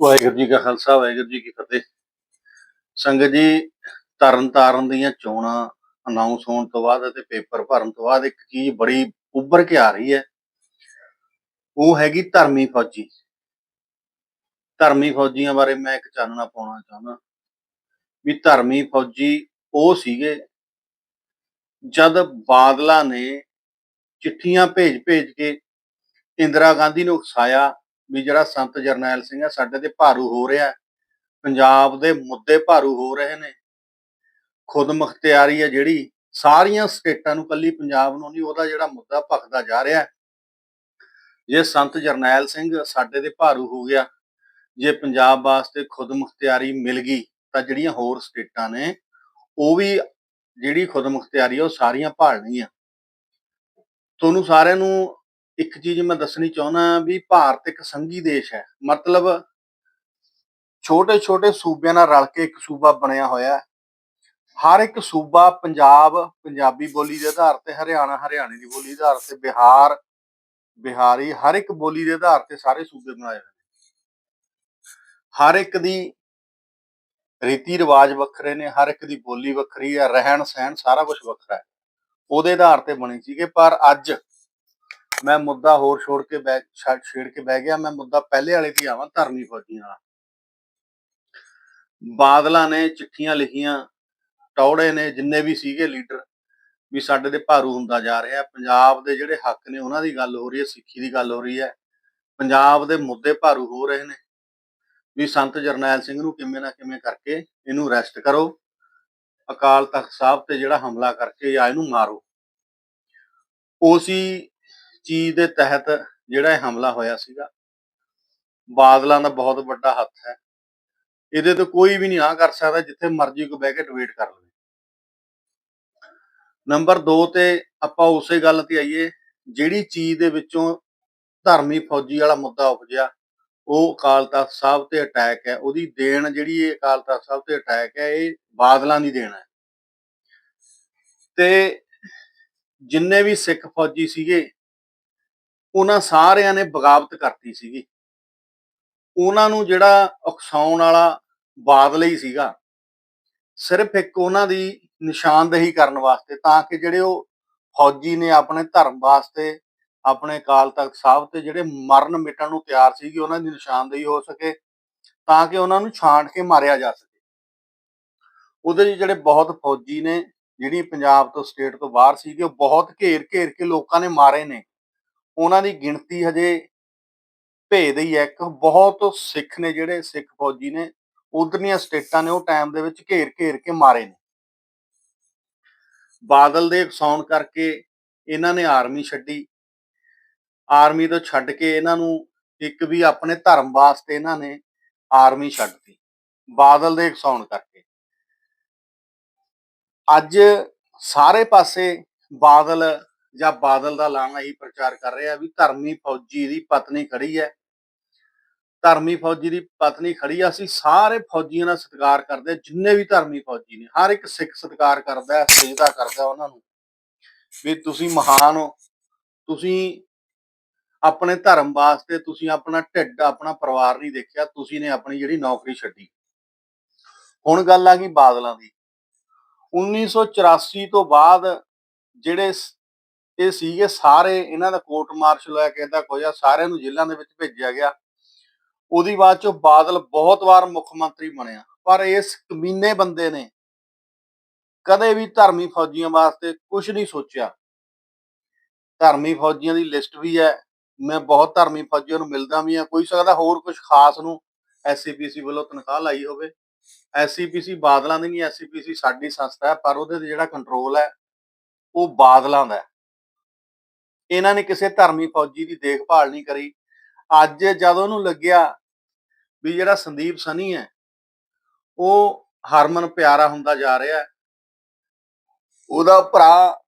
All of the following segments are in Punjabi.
ਵਾਹਿਗੁਰੂ ਜੀ ਕਾ ਖਾਲਸਾ, ਵਾਹਿਗੁਰੂ ਜੀ ਕੀ ਫਤਿਹ। ਸੰਗਤ ਜੀ ਤਰਨ ਤਾਰਨ ਦੀਆਂ ਚੋਣਾਂ ਅਨਾਉਂਸ ਹੋਣ ਤੋਂ ਬਾਅਦ ਅਤੇ ਪੇਪਰ ਭਰਨ ਤੋਂ ਬਾਅਦ ਇੱਕ ਚੀਜ਼ ਬੜੀ ਉੱਭਰ ਕੇ ਆ ਰਹੀ ਹੈ। ਉਹ ਹੈਗੀ ਧਰਮੀ ਫੌਜੀ। ਧਰਮੀ ਫੌਜੀਆਂ ਬਾਰੇ ਮੈਂ ਇੱਕ ਚਾਨਣਾ ਪਾਉਣਾ ਚਾਹੁੰਦਾ ਵੀ ਧਰਮੀ ਫੌਜੀ ਉਹ ਸੀਗੇ ਜਦ ਬਾਦਲਾਂ ਨੇ ਚਿੱਠੀਆਂ ਭੇਜ-ਭੇਜ ਕੇ ਇੰਦਰਾ ਗਾਂਧੀ ਨੂੰ ਉਕਸਾਇਆ ਵੀ ਜਿਹੜਾ ਸੰਤ ਜਰਨੈਲ ਸਿੰਘ ਹੈ, ਸਾਡੇ ਤੇ ਭਾਰੂ ਹੋ ਰਿਹਾ ਪੰਜਾਬ ਦੇ ਮੁੱਦੇ ਭਾਰੂ ਹੋ ਰਹੇ ਨੇ। ਖੁਦ ਮੁਖਤਿਆਰੀ ਹੈ ਜਿਹੜੀ ਸਾਰੀਆਂ ਸਟੇਟਾਂ ਨੂੰ ਕੱਲੀ ਪੰਜਾਬ ਨੂੰ ਨਹੀਂ, ਉਹਦਾ ਜਿਹੜਾ ਮੁੱਦਾ ਭਖਦਾ ਜਾ ਰਿਹਾ ਜੇ ਸੰਤ ਜਰਨੈਲ ਸਿੰਘ ਸਾਡੇ ਤੇ ਭਾਰੂ ਹੋ ਗਿਆ, ਜੇ ਪੰਜਾਬ ਵਾਸਤੇ ਖੁਦ ਮੁਖਤਿਆਰੀ ਮਿਲ ਗਈ, ਤਾਂ ਜਿਹੜੀਆਂ ਹੋਰ ਸਟੇਟਾਂ ਨੇ, ਉਹ ਵੀ ਜਿਹੜੀ ਖੁਦ ਮੁਖਤਿਆਰੀ ਉਹ ਸਾਰੀਆਂ ਭਾਲਣਗੀਆਂ ਤੁਹਾਨੂੰ ਸਾਰਿਆਂ ਨੂੰ ਇੱਕ ਚੀਜ਼ ਮੈਂ ਦੱਸਣੀ ਚਾਹੁੰਦਾ ਵੀ ਭਾਰਤ ਇੱਕ ਸੰਘੀ ਦੇਸ਼ ਹੈ। ਮਤਲਬ ਛੋਟੇ ਛੋਟੇ ਸੂਬਿਆਂ ਨਾਲ ਰਲ ਕੇ ਇੱਕ ਸੂਬਾ ਬਣਿਆ ਹੋਇਆ ਹੈ। ਹਰ ਇੱਕ ਸੂਬਾ ਪੰਜਾਬ, ਪੰਜਾਬੀ ਬੋਲੀ ਦੇ ਆਧਾਰ ਤੇ, ਹਰਿਆਣਾ, ਹਰਿਆਣੇ ਦੀ ਬੋਲੀ ਦੇ ਆਧਾਰ ਤੇ, ਬਿਹਾਰ, ਬਿਹਾਰੀ, ਹਰ ਇੱਕ ਬੋਲੀ ਦੇ ਆਧਾਰ ਤੇ ਸਾਰੇ ਸੂਬੇ ਬਣਾਏ ਹੋਏ ਨੇ। ਹਰ ਇੱਕ ਦੀ ਰੀਤੀ ਰਿਵਾਜ ਵੱਖਰੇ ਨੇ, ਹਰ ਇੱਕ ਦੀ ਬੋਲੀ ਵੱਖਰੀ ਹੈ ਰਹਿਣ ਸਹਿਣ ਸਾਰਾ ਕੁਝ ਵੱਖਰਾ ਹੈ। ਉਹਦੇ ਆਧਾਰ ਤੇ ਬਣੀ ਸੀਗੇ, ਪਰ ਅੱਜ ਮੈਂ ਮੁੱਦਾ ਹੋਰ ਛੋੜ ਕੇ ਬੈ ਛੇੜ ਕੇ ਬਹਿ ਗਿਆ, ਮੈਂ ਮੁੱਦਾ ਪਹਿਲੇ ਵਾਲੇ ਤੇ ਆਵਾਂ ਧਰਮੀ ਫੌਜੀਆਂ ਵਾਲਾ ਬਾਦਲਾਂ ਨੇ ਚਿੱਠੀਆਂ ਲਿਖੀਆਂ, ਟੌੜੇ ਨੇ ਜਿੰਨੇ ਵੀ ਸੀਗੇ ਲੀਡਰ, ਵੀ ਸਾਡੇ ਤੇ ਭਾਰੂ ਹੁੰਦਾ ਜਾ ਰਿਹਾ। ਪੰਜਾਬ ਦੇ ਜਿਹੜੇ ਹੱਕ ਨੇ, ਉਹਨਾਂ ਦੀ ਗੱਲ ਹੋ ਰਹੀ ਹੈ, ਸਿੱਖੀ ਦੀ ਗੱਲ ਹੋ ਰਹੀ ਹੈ। ਪੰਜਾਬ ਦੇ ਮੁੱਦੇ ਭਾਰੂ ਹੋ ਰਹੇ ਨੇ। ਵੀ ਸੰਤ ਜਰਨੈਲ ਸਿੰਘ ਨੂੰ ਕਿਵੇਂ ਨਾ ਕਿਵੇਂ ਕਰਕੇ ਇਹਨੂੰ ਅਰੈਸਟ ਕਰੋ। ਅਕਾਲ ਤਖਤ ਸਾਹਿਬ ਤੇ ਜਿਹੜਾ ਹਮਲਾ ਕਰਕੇ ਜਾਂ ਇਹਨੂੰ ਮਾਰੋ। ਉਸੀ ਚੀਜ਼ ਦੇ ਤਹਿਤ ਜਿਹੜਾ ਇਹ ਹਮਲਾ ਹੋਇਆ ਸੀਗਾ, ਬਾਦਲਾਂ ਦਾ ਬਹੁਤ ਵੱਡਾ ਹੱਥ ਹੈ। ਇਹਦੇ ਤੇ ਕੋਈ ਵੀ ਨਹੀਂ ਆ ਕਰ ਸਕਦਾ ਜਿੱਥੇ ਮਰਜ਼ੀ ਕੋ ਬਹਿ ਕੇ ਡਿਬੇਟ ਕਰ ਲਵੇ। ਨੰਬਰ 2 ਤੇ ਆਪਾਂ ਉਸੇ ਗੱਲ ਤੇ ਆਈਏ, ਜਿਹੜੀ ਚੀਜ਼ ਦੇ ਵਿੱਚੋਂ ਧਰਮੀ ਫੌਜੀ ਵਾਲਾ ਮੁੱਦਾ ਉਪਜਿਆ, ਉਹ ਅਕਾਲ ਤਖਤ ਸਾਹਿਬ ਤੇ ਅਟੈਕ ਹੈ। ਉਹਦੀ ਦੇਣ ਜਿਹੜੀ ਇਹ ਅਕਾਲ ਤਖਤ ਸਾਹਿਬ ਤੇ ਅਟੈਕ ਹੈ, ਇਹ ਬਾਦਲਾਂ ਦੀ ਦੇਣ ਹੈ। ਤੇ ਜਿੰਨੇ ਵੀ ਸਿੱਖ ਫੌਜੀ ਸੀਗੇ ਉਹਨਾਂ ਸਾਰਿਆਂ ਨੇ ਬਗਾਵਤ ਕਰਤੀ ਸੀਗੀ। ਉਹਨਾਂ ਨੂੰ ਜਿਹੜਾ ਉਕਸਾਉਣ ਵਾਲਾ ਬਾਦਲ ਹੀ ਸੀਗਾ, ਸਿਰਫ ਇੱਕ ਉਹਨਾਂ ਦੀ ਨਿਸ਼ਾਨਦੇਹੀ ਕਰਨ ਵਾਸਤੇ, ਤਾਂ ਕਿ ਜਿਹੜੇ ਉਹ ਫੌਜੀ ਨੇ ਆਪਣੇ ਧਰਮ ਵਾਸਤੇ, ਆਪਣੇ ਅਕਾਲ ਤਖਤ ਸਾਹਿਬ ਤੇ ਜਿਹੜੇ ਮਰਨ ਮਿਟਣ ਨੂੰ ਤਿਆਰ ਸੀਗੇ, ਉਹਨਾਂ ਦੀ ਨਿਸ਼ਾਨਦੇਹੀ ਹੋ ਸਕੇ, ਤਾਂ ਕਿ ਉਹਨਾਂ ਨੂੰ ਛਾਂਟ ਕੇ ਮਾਰਿਆ ਜਾ ਸਕੇ। ਉਹਦੇ 'ਚ ਜਿਹੜੇ ਬਹੁਤ ਫੌਜੀ ਨੇ ਜਿਹੜੀ ਪੰਜਾਬ ਤੋਂ, ਸਟੇਟ ਤੋਂ ਬਾਹਰ ਸੀਗੇ, ਉਹ ਬਹੁਤ ਘੇਰ ਘੇਰ ਕੇ ਲੋਕਾਂ ਨੇ ਮਾਰੇ ਨੇ। ਉਹਨਾਂ ਦੀ ਗਿਣਤੀ ਹਜੇ ਭੇਦ ਹੀ ਹੈ। ਇੱਕ ਬਹੁਤ ਸਿੱਖ ਨੇ ਜਿਹੜੇ ਸਿੱਖ ਫੌਜੀ ਨੇ, ਉਧਰਲੀਆਂ ਸਟੇਟਾਂ ਨੇ ਉਹ ਟਾਈਮ ਦੇ ਵਿੱਚ ਘੇਰ ਘੇਰ ਕੇ ਮਾਰੇ ਨੇ। ਬਾਦਲ ਦੇ ਉਕਸਾਉਣ ਕਰਕੇ ਇਹਨਾਂ ਨੇ ਆਰਮੀ ਛੱਡੀ। ਆਰਮੀ ਤੋਂ ਛੱਡ ਕੇ ਇਹਨਾਂ ਨੂੰ ਇੱਕ ਵੀ ਆਪਣੇ ਧਰਮ ਵਾਸਤੇ ਇਹਨਾਂ ਨੇ ਆਰਮੀ ਛੱਡਤੀ ਬਾਦਲ ਦੇ ਉਕਸਾਉਣ ਕਰਕੇ। ਅੱਜ ਸਾਰੇ ਪਾਸੇ ਬਾਦਲ ਜਾਂ ਬਾਦਲ ਦਾ ਲਾਣਾ ਹੀ ਪ੍ਰਚਾਰ ਕਰ ਰਿਹਾ ਵੀ ਧਰਮੀ ਫੌਜੀ ਦੀ ਪਤਨੀ ਖੜੀ ਹੈ। ਧਰਮੀ ਫੌਜੀ ਦੀ ਪਤਨੀ ਖੜੀ ਆ, ਅਸੀਂ ਸਾਰੇ ਫੌਜੀਆਂ ਦਾ ਸਤਿਕਾਰ ਕਰਦੇ ਜਿੰਨੇ ਵੀ ਧਰਮੀ ਫੌਜੀ ਨੇ, ਹਰ ਇੱਕ ਸਿੱਖ ਸਤਿਕਾਰ ਕਰਦਾ ਹੈ ਕਰਦਾ ਉਹਨਾਂ ਨੂੰ। ਵੀ ਤੁਸੀਂ ਮਹਾਨ ਹੋ, ਤੁਸੀਂ ਆਪਣੇ ਧਰਮ ਵਾਸਤੇ, ਤੁਸੀਂ ਆਪਣਾ ਢਿੱਡ, ਆਪਣਾ ਪਰਿਵਾਰ ਨਹੀਂ ਦੇਖਿਆ, ਤੁਸੀਂ ਨੇ ਆਪਣੀ ਜਿਹੜੀ ਨੌਕਰੀ ਛੱਡੀ। ਹੁਣ ਗੱਲ ਆ ਗਈ ਬਾਦਲਾਂ ਦੀ। 1984 ਤੋਂ ਬਾਅਦ ਜਿਹੜੇ ਇਹ ਸੀਗੇ ਸਾਰੇ ਇਹਨਾਂ ਦਾ ਕੋਰਟ ਮਾਰਸ਼ਲ ਹੋਇਆ ਕਹਿੰਦਾ ਕੋਇਆ ਸਾਰਿਆਂ ਨੂੰ ਜੇਲ੍ਹਾਂ ਦੇ ਵਿੱਚ ਭੇਜਿਆ ਗਿਆ। ਉਹਦੀ ਬਾਅਦ ਚੋਂ ਬਾਦਲ ਬਹੁਤ ਵਾਰ ਮੁੱਖ ਮੰਤਰੀ ਬਣਿਆ, ਪਰ ਇਸ ਕਮੀਨੇ ਬੰਦੇ ਨੇ ਕਦੇ ਵੀ ਧਰਮੀ ਫੌਜੀਆਂ ਵਾਸਤੇ ਕੁਝ ਨਹੀਂ ਸੋਚਿਆ। ਧਰਮੀ ਫੌਜੀਆਂ ਦੀ ਲਿਸਟ ਵੀ ਹੈ, ਮੈਂ ਬਹੁਤ ਧਰਮੀ ਫੌਜੀਆਂ ਨੂੰ ਮਿਲਦਾ ਵੀ ਆ ਕੋਈ ਸਕਦਾ ਹੋਰ ਕੁਝ ਖਾਸ ਨੂੰ ਐਸਸੀਪੀਸੀ ਵੱਲੋਂ ਤਨਖਾਹ ਲਾਈ ਹੋਵੇ। ਐਸਸੀਪੀਸੀ ਬਾਦਲਾਂ ਦੀ ਨਹੀਂ ਐਸਸੀਪੀਸੀ ਸਾਡੀ ਸੰਸਥਾ ਹੈ, ਪਰ ਉਹਦੇ ਤੇ ਜਿਹੜਾ ਕੰਟਰੋਲ ਹੈ, ਉਹ ਬਾਦਲਾਂ ਦਾ ਇਹਨਾਂ ਨੇ ਕਿਸੇ ਧਰਮੀ ਫੌਜੀ ਦੀ ਦੇਖਭਾਲ ਨਹੀਂ ਕਰੀ। ਅੱਜ ਜਦ ਉਹਨੂੰ ਲੱਗਿਆ ਵੀ ਜਿਹੜਾ ਸੰਦੀਪ ਸਨੀ ਹੈ, ਉਹ ਹਰਮਨ ਪਿਆਰਾ ਹੁੰਦਾ ਜਾ ਰਿਹਾ ਉਹਦਾ ਭਰਾ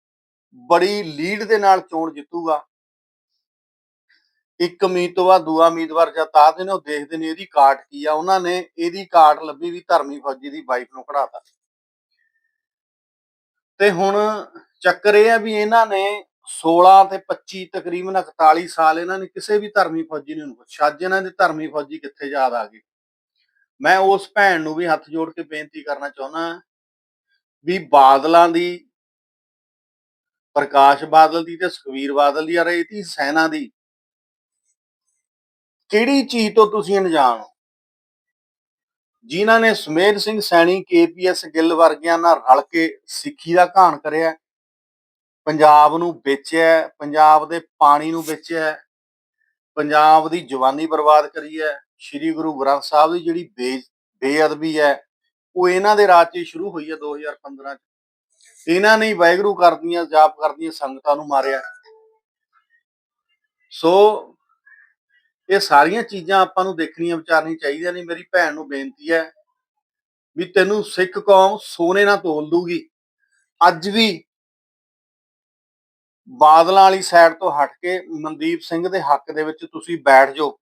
ਬੜੀ ਲੀਡ ਦੇ ਨਾਲ ਚੋਣ ਜਿੱਤੂਗਾ। ਇੱਕ ਉਮੀਦ ਤੋਂ ਬਾਅਦ ਦੂਆ ਉਮੀਦਵਾਰ ਜਦ ਤਾਰਦੇ ਨੇ, ਉਹ ਦੇਖਦੇ ਨੇ ਇਹਦੀ ਕਾਟ ਕੀ ਆ। ਉਹਨਾਂ ਨੇ ਇਹਦੀ ਕਾਟ ਲੱਭੀ ਵੀ ਧਰਮੀ ਫੌਜੀ ਦੀ ਵਾਈਫ ਨੂੰ ਕਢਾਤਾ ਤੇ ਹੁਣ ਚੱਕਰ ਇਹ ਆ ਵੀ ਇਹਨਾਂ ਨੇ 16 ਤੇ 25 ਤਕਰੀਬਨ 41 ਸਾਲ ਇਹਨਾਂ ਨੇ ਕਿਸੇ ਵੀ ਧਰਮੀ ਫੌਜੀ ਨੂੰ ਅੱਜ ਇਹਨਾਂ ਦੇ ਧਰਮੀ ਫੌਜੀ ਕਿੱਥੇ ਯਾਦ ਆ ਗਏ ਮੈਂ ਉਸ ਭੈਣ ਨੂੰ ਵੀ ਹੱਥ ਜੋੜ ਕੇ ਬੇਨਤੀ ਕਰਨਾ ਚਾਹੁੰਦਾ ਵੀ ਬਾਦਲਾਂ ਦੀ, ਪ੍ਰਕਾਸ਼ ਬਾਦਲ ਦੀ ਤੇ ਸੁਖਵੀਰ ਬਾਦਲ ਦੀ ਅਰੇ ਇਹਦੀ ਸੈਨਾ ਦੀ ਕਿਹੜੀ ਚੀਜ਼ ਤੋਂ ਤੁਸੀਂ ਅਣਜਾਣ ਹੋ? ਜਿਨ੍ਹਾਂ ਨੇ ਸੁਮੇਧ ਸਿੰਘ ਸੈਣੀ ਕੇਪੀਐਸ ਗਿੱਲ ਵਰਗਿਆਂ ਨਾਲ ਰਲ ਕੇ ਸਿੱਖੀ ਦਾ ਘਾਣ ਕਰਿਆ। ਪੰਜਾਬ ਨੂੰ ਵੇਚਿਆ ਪੰਜਾਬ ਦੇ ਪਾਣੀ ਨੂੰ ਵੇਚਿਆ ਪੰਜਾਬ ਦੀ ਜਵਾਨੀ ਬਰਬਾਦ ਕਰੀ ਹੈ, ਸ੍ਰੀ ਗੁਰੂ ਗ੍ਰੰਥ ਸਾਹਿਬ ਦੀ ਜਿਹੜੀ ਬੇ ਬੇਅਦਬੀ ਹੈ, ਉਹ ਇਹਨਾਂ ਦੇ ਰਾਜ 'ਚ ਸ਼ੁਰੂ ਹੋਈ ਹੈ 2015 ਚ। ਇਹਨਾਂ ਨੇ ਹੀ ਵਾਹਿਗੁਰੂ ਕਰਦੀਆਂ, ਜਾਪ ਕਰਦੀਆਂ ਸੰਗਤਾਂ ਨੂੰ ਮਾਰਿਆ। ਸੋ ਇਹ ਸਾਰੀਆਂ ਚੀਜ਼ਾਂ ਆਪਾਂ ਨੂੰ ਦੇਖਣੀਆਂ, ਵਿਚਾਰਨੀਆਂ ਚਾਹੀਦੀਆਂ ਨੇ। ਮੇਰੀ ਭੈਣ ਨੂੰ ਬੇਨਤੀ ਹੈ ਵੀ ਤੈਨੂੰ ਸਿੱਖ ਕੌਮ ਸੋਨੇ ਨਾਲ ਤੋਲ ਦੂਗੀ। ਅੱਜ ਵੀ ਬਾਦਲਾਂ ਵਾਲੀ ਸਾਈਡ ਤੋਂ ਹਟ ਕੇ ਮਨਦੀਪ ਸਿੰਘ ਦੇ ਹੱਕ ਦੇ ਵਿੱਚ ਤੁਸੀਂ ਬੈਠ ਜਾਓ।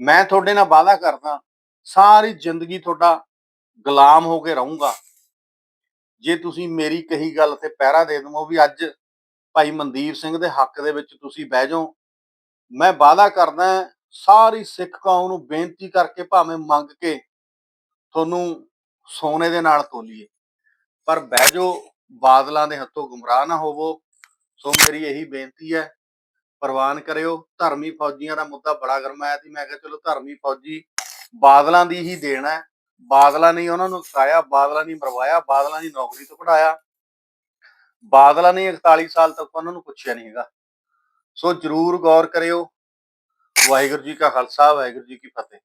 ਮੈਂ ਤੁਹਾਡੇ ਨਾਲ ਵਾਅਦਾ ਕਰਦਾ, ਸਾਰੀ ਜ਼ਿੰਦਗੀ ਤੁਹਾਡਾ ਗੁਲਾਮ ਹੋ ਕੇ ਰਹੂੰਗਾ। ਜੇ ਤੁਸੀਂ ਮੇਰੀ ਕਹੀ ਗੱਲ ਤੇ ਪਹਿਰਾ ਦੇ ਦਵੋ ਵੀ ਅੱਜ ਭਾਈ ਮਨਦੀਪ ਸਿੰਘ ਦੇ ਹੱਕ ਦੇ ਵਿੱਚ ਤੁਸੀਂ ਬਹਿ ਜਾਓ, ਮੈਂ ਵਾਅਦਾ ਕਰਦਾ, ਸਾਰੀ ਸਿੱਖ ਕੌਮ ਨੂੰ ਬੇਨਤੀ ਕਰਕੇ ਭਾਵੇਂ ਮੰਗ ਕੇ ਤੁਹਾਨੂੰ ਸੋਨੇ ਦੇ ਨਾਲ ਤੋਲੀਏ। ਪਰ ਬਹਿ ਜਾਓ, ਬਾਦਲਾਂ ਦੇ ਹੱਥੋਂ ਗੁੰਮਰਾਹ ਨਾ ਹੋਵੋ ਸੋ ਮੇਰੀ ਇਹੀ ਬੇਨਤੀ ਹੈ, ਪ੍ਰਵਾਨ ਕਰਿਓ। ਧਰਮੀ ਫੌਜੀਆਂ ਦਾ ਮੁੱਦਾ ਬੜਾ ਗਰਮਾਇਆ ਸੀ। ਮੈਂ ਕਿਹਾ, ਚਲੋ ਧਰਮੀ ਫੌਜੀ ਬਾਦਲਾਂ ਦੀ ਹੀ ਦੇਣ ਹੈ। ਬਾਦਲਾਂ ਨੇ ਉਹਨਾਂ ਨੂੰ ਸਿਖਾਇਆ, ਬਾਦਲਾਂ ਨੇ ਮਰਵਾਇਆ, ਬਾਦਲਾਂ ਨੇ ਨੌਕਰੀ ਤੋਂ ਕਢਾਇਆ। ਬਾਦਲਾਂ ਨੇ 41 ਸਾਲ ਤੱਕ ਉਹਨਾਂ ਨੂੰ ਪੁੱਛਿਆ ਨਹੀਂ ਹੈਗਾ। ਸੋ ਜਰੂਰ ਗੌਰ ਕਰਿਓ। ਵਾਹਿਗੁਰੂ ਜੀ ਕਾ ਖਾਲਸਾ, ਵਾਹਿਗੁਰੂ ਜੀ ਕੀ ਫਤਿਹ।